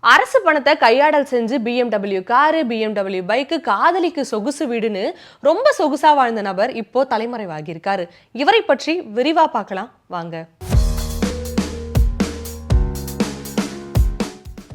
அரசு பணத்தை கையாடல் செஞ்சு பிஎம்டபிள்யூ காரு பிஎம்டபிள்யூ பைக்கு காதலிக்கு சொகுசு வீடுன்னு ரொம்ப சொகுசா வாழ்ந்த நபர் இப்போ தலைமறைவாகியிருக்காரு. இவரை பற்றி விரிவா பார்க்கலாம். வாங்க.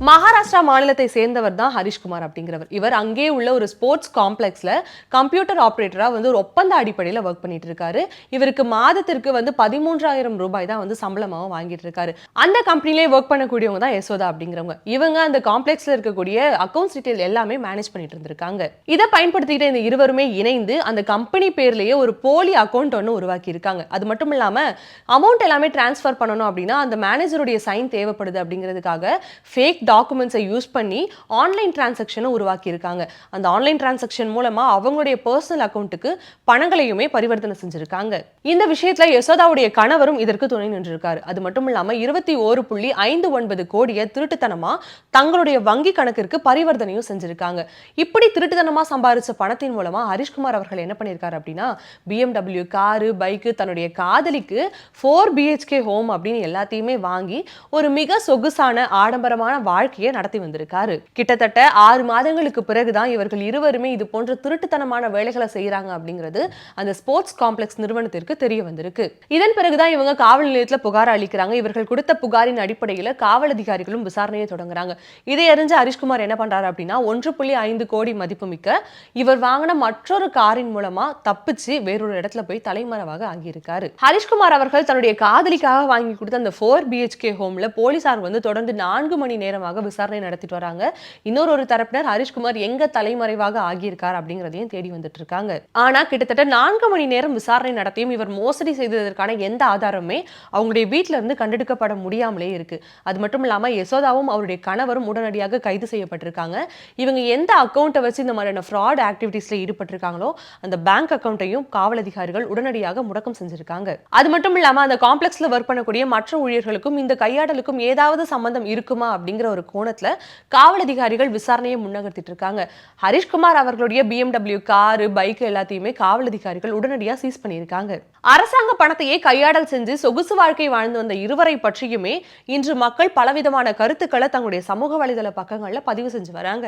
மகாராஷ்டிரா மாநிலத்தை சேர்ந்தவர் தான் ஹரிஷ்குமார் அப்படிங்கிறவர். இவர் அங்கே உள்ள ஒரு ஸ்போர்ட்ஸ் காம்ப்ளெக்ஸில் கம்ப்யூட்டர் ஆப்ரேட்டராக வந்து ஒரு ஒப்பந்த அடிப்படையில் ஒர்க் பண்ணிட்டு இருக்காரு. இவருக்கு மாதத்திற்கு வந்து பதிமூன்றாயிரம் ரூபாய் தான் வந்து சம்பளமாகவும் வாங்கிட்டு இருக்காரு. அந்த கம்பெனிலே ஒர்க் பண்ணக்கூடியவங்க தான் யசோதா அப்படிங்கிறவங்க. இவங்க அந்த காம்ப்ளெக்ஸில் இருக்கக்கூடிய அக்கௌண்ட்ஸ் டீட்டெயில் எல்லாமே மேனேஜ் பண்ணிட்டு இருந்திருக்காங்க. இதை பயன்படுத்திக்கிட்ட இந்த இருவருமே இணைந்து அந்த கம்பெனி பேர்லேயே ஒரு போலி அக்கௌண்ட் ஒன்று உருவாக்கி இருக்காங்க. அது மட்டும் இல்லாமல் அமௌண்ட் எல்லாமே டிரான்ஸ்ஃபர் பண்ணணும் அப்படின்னா அந்த மேனேஜருடைய சைன் தேவைப்படுது அப்படிங்கிறதுக்காக ஃபேக் டாக்குமெண்ட்ஸை யூஸ் பண்ணி ஆன்லைன் டிரான்சாக்ஷனை உருவாக்கியிருக்காங்க. அந்த ஆன்லைன் டிரான்சாக்ஷன் மூலமாக அவங்களுடைய பர்சனல் அக்கௌண்ட்டுக்கு பணங்களையுமே பரிவர்த்தனை செஞ்சுருக்காங்க. இந்த விஷயத்துல யசோதாவுடைய கணவரும் இதற்கு துணை நின்றிருக்காரு. அது மட்டும் இல்லாமல் இருபத்தி ஓரு புள்ளி ஐந்து ஒன்பது கோடியை திருட்டுத்தனமா தங்களுடைய வங்கி கணக்கிற்கு பரிவர்த்தனையும் செஞ்சிருக்காங்க. இப்படி திருட்டுத்தனமா சம்பாதிச்ச பணத்தின் மூலமாக ஹரிஷ்குமார் அவர்கள் என்ன பண்ணியிருக்காரு அப்படின்னா பிஎம்டபிள்யூ காரு பைக்கு தன்னுடைய காதலிக்கு ஃபோர் பிஹெச்கே ஹோம் அப்படின்னு எல்லாத்தையுமே வாங்கி ஒரு மிக சொகுசான ஆடம்பரமான வாழ்க்கையை நடத்தி வந்திருக்காரு. கிட்டத்தட்ட ஆறு மாதங்களுக்கு பிறகுதான் இவர்கள் இருவருமே இது போன்ற திருட்டுத்தனமான வேலைகளை செய்யறாங்க அப்படிங்கிறது அந்த ஸ்போர்ட்ஸ் காம்ப்ளெக்ஸ் நிறுவனத்திற்கு தெரிய வந்திருக்கு. இதன் பிறகுதான் இவங்க காவல் நிலையத்துல புகார் அளிக்கிறாங்க. இவர்கள் கொடுத்த புகாரின் அடிப்படையில் காவல் அதிகாரிகளும் விசாரணையை தொடங்குறாங்க. இதை அறிஞ்ச ஹரிஷ்குமார் என்ன பண்றாரு அப்படின்னா ஒன்று புள்ளி ஐந்து கோடி மதிப்புமிக்க இவர் வாங்கின மற்றொரு காரின் மூலமா தப்பிச்சு வேறொரு இடத்துல போய் தலைமறைவாக ஆகியிருக்காரு. ஹரிஷ்குமார் அவர்கள் தன்னுடைய காதலிக்காக வாங்கி கொடுத்த அந்த ஃபோர் பிஹெச்கே ஹோம்ல போலீசார் வந்து தொடர்ந்து நான்கு மணி நேரம் காரணமாக விசாரணை நடத்திட்டு வராங்க. இன்னொரு ஒரு தரப்பினர் ஹரிஷ்குமார் எங்க தலைமறைவாக ஆகியிருக்கார் அப்படிங்கிறதையும் தேடி வந்துட்டு இருக்காங்க. ஆனா கிட்டத்தட்ட நான்கு மணி நேரம் விசாரணை நடத்தியும் இவர் மோசடி செய்ததற்கான எந்த ஆதாரமே அவங்களுடைய வீட்டில இருந்து கண்டெடுக்கப்பட முடியாமலே இருக்கு. அது மட்டும் இல்லாம யசோதாவும் அவருடைய கணவரும் உடனடியாக கைது செய்யப்பட்டிருக்காங்க. இவங்க எந்த அக்கௌண்ட்டை வச்சு இந்த மாதிரியான ஃப்ராட் ஆக்டிவிட்டீஸ்ல ஈடுபட்டிருக்காங்களோ அந்த பேங்க் அக்கௌண்ட்டையும் காவல் அதிகாரிகள் உடனடியாக முடக்கம் செஞ்சிருக்காங்க. அது மட்டும் இல்லாம அந்த காம்ப்ளெக்ஸ்ல ஒர்க் பண்ணக்கூடிய மற்ற ஊழியர்களுக்கும் இந்த கையாடலுக்கும் ஏதாவது சம்பந்தம் இருக்குமா அப்படிங்கிற ஒரு கோணத்தில் காவல் அதிகாரிகள் விசாரணையை முன்னகர்த்திட்டு இருக்காங்க. ஹரிஷ்குமார் அவர்களுடைய பிஎம்டபிள்யூ காரு பைக் எல்லாத்தையுமே காவல் அதிகாரிகள் உடனடியாக சீஸ் பண்ணியிருக்காங்க. அரசாங்க பணத்தையே கையாடல் செஞ்சு சொகுசு வாழ்க்கை வாழ்ந்து வந்த இருவரை பற்றியுமே இன்று மக்கள் பலவிதமான கருத்துக்களை தங்களுடைய சமூக வலைதள பக்கங்களில் பதிவு செஞ்சு வராங்க.